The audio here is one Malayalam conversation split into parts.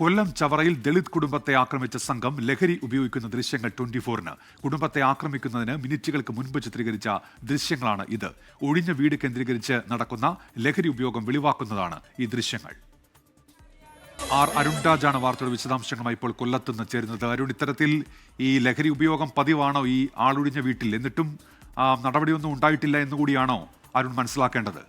കൊല്ലം ചവറയിൽ ദളിത് കുടുംബത്തെ ആക്രമിച്ച സംഘം ലഹരി ഉപയോഗിക്കുന്ന ദൃശ്യങ്ങൾ ട്വന്റി ഫോറിന് കുടുംബത്തെ ആക്രമിക്കുന്നതിന് മിനിറ്റുകൾക്ക് മുൻപ് ചിത്രീകരിച്ച ദൃശ്യങ്ങളാണ് ഇത്. ഒഴിഞ്ഞ വീട് കേന്ദ്രീകരിച്ച് നടക്കുന്ന ലഹരി ഉപയോഗം വെളിവാക്കുന്നതാണ് ഈ ദൃശ്യങ്ങൾ. ആർ അരുൺരാജാണ് വാർത്തയുടെ വിശദാംശങ്ങളുമായി ഇപ്പോൾ കൊല്ലത്തുനിന്ന് ചേരുന്നത്. അരുൺ ഇത്തരത്തിൽ ഈ ലഹരി ഉപയോഗം പതിവാണോ ഈ ആളൊഴിഞ്ഞ വീട്ടിൽ? എന്നിട്ടും നടപടിയൊന്നും ഉണ്ടായിട്ടില്ല എന്നുകൂടിയാണോ അരുൺ മനസ്സിലാക്കേണ്ടത്?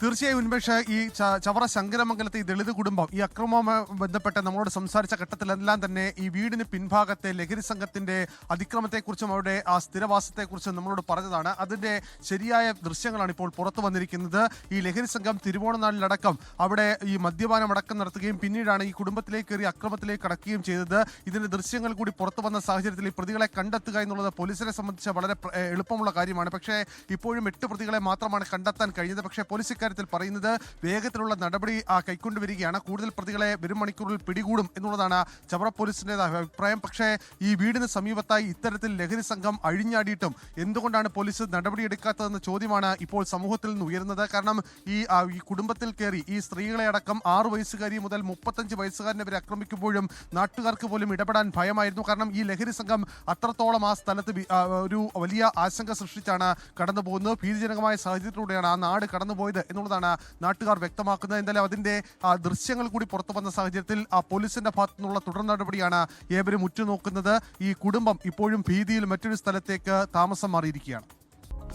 തീർച്ചയായും ഉന്മേഷ് ഈ ചവറ ശങ്കരമംഗലത്തെ ഈ ദളിത് കുടുംബം ഈ അക്രമവുമായി ബന്ധപ്പെട്ട് നമ്മളോട് സംസാരിച്ച ഘട്ടത്തിലെല്ലാം തന്നെ ഈ വീടിന് പിൻഭാഗത്തെ ലഹരി സംഘത്തിന്റെ അതിക്രമത്തെക്കുറിച്ചും അവരുടെ ആ സ്ഥിരവാസത്തെക്കുറിച്ചും നമ്മളോട് പറഞ്ഞതാണ്. അതിന്റെ ശരിയായ ദൃശ്യങ്ങളാണ് ഇപ്പോൾ പുറത്തു വന്നിരിക്കുന്നത്. ഈ ലഹരി സംഘം തിരുവോണനാളിലടക്കം അവിടെ ഈ മദ്യപാനം അടക്കം നടത്തുകയും പിന്നീടാണ് ഈ കുടുംബത്തിലേക്ക് കയറി അക്രമത്തിലേക്ക് കടക്കുകയും ചെയ്തത്. ഇതിന്റെ ദൃശ്യങ്ങൾ കൂടി പുറത്തു വന്ന സാഹചര്യത്തിൽ ഈ പ്രതികളെ കണ്ടെത്തുക എന്നുള്ളത് പോലീസിനെ സംബന്ധിച്ച് വളരെ എളുപ്പമുള്ള കാര്യമാണ്. പക്ഷേ ഇപ്പോഴും എട്ട് പ്രതികളെ മാത്രമാണ് കണ്ടെത്താൻ കഴിഞ്ഞത്. പക്ഷേ പോലീസ് ഇക്കാര്യത്തിൽ പറയുന്നത് വേഗത്തിലുള്ള നടപടി കൈക്കൊണ്ടുവരികയാണ്. കൂടുതൽ പ്രതികളെ വരും മണിക്കൂറിൽ പിടികൂടും എന്നുള്ളതാണ് ചവറ പോലീസിന്റെ അഭിപ്രായം. പക്ഷേ ഈ വീടിന് സമീപത്തായി ഇത്തരത്തിൽ ലഹരി സംഘം അഴിഞ്ഞാടിയിട്ടും എന്തുകൊണ്ടാണ് പോലീസ് നടപടിയെടുക്കാത്തതെന്ന ചോദ്യമാണ് ഇപ്പോൾ സമൂഹത്തിൽ നിന്ന് ഉയരുന്നത്. കാരണം ഈ ഈ കുടുംബത്തിൽ കയറി ഈ സ്ത്രീകളെ അടക്കം ആറ് വയസ്സുകാരി മുതൽ മുപ്പത്തഞ്ച് വയസ്സുകാരനെ വരെ ആക്രമിക്കുമ്പോഴും നാട്ടുകാർക്ക് പോലും ഇടപെടാൻ ഭയമായിരുന്നു. കാരണം ഈ ലഹരി സംഘം അത്രത്തോളം ആ സ്ഥലത്ത് ഒരു വലിയ ആശങ്ക സൃഷ്ടിച്ചാണ് കടന്നുപോകുന്നത്. ഭീതിജനകമായ സാഹചര്യത്തിലൂടെയാണ് ആ നാട് കടന്നുപോയത് എന്നുള്ളതാണ് നാട്ടുകാർ വ്യക്തമാക്കുന്നത്. എന്തായാലും അതിന്റെ ആ, ദൃശ്യങ്ങൾ കൂടി പുറത്തു വന്ന സാഹചര്യത്തിൽ പോലീസിന്റെ ഭാഗത്തു നിന്നുള്ള തുടർ നടപടിയാണ് ഏവരും ഉറ്റുനോക്കുന്നത്. ഈ കുടുംബം ഇപ്പോഴും ഭീതിയിൽ മറ്റൊരു സ്ഥലത്തേക്ക് താമസം മാറിയിരിക്കുകയാണ്.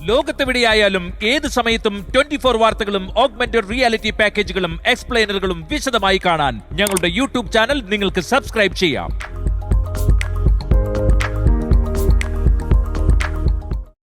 ലോകത്തെവിടെയായാലും ഏത് സമയത്തും ട്വന്റി ഫോർ വാർത്തകളും ഓഗ്മെന്റഡ് റിയാലിറ്റി പാക്കേജുകളും എക്സ്പ്ലെയിനറുകളും വിശദമായി കാണാൻ ഞങ്ങളുടെ യൂട്യൂബ് ചാനൽ നിങ്ങൾക്ക് സബ്സ്ക്രൈബ് ചെയ്യാം.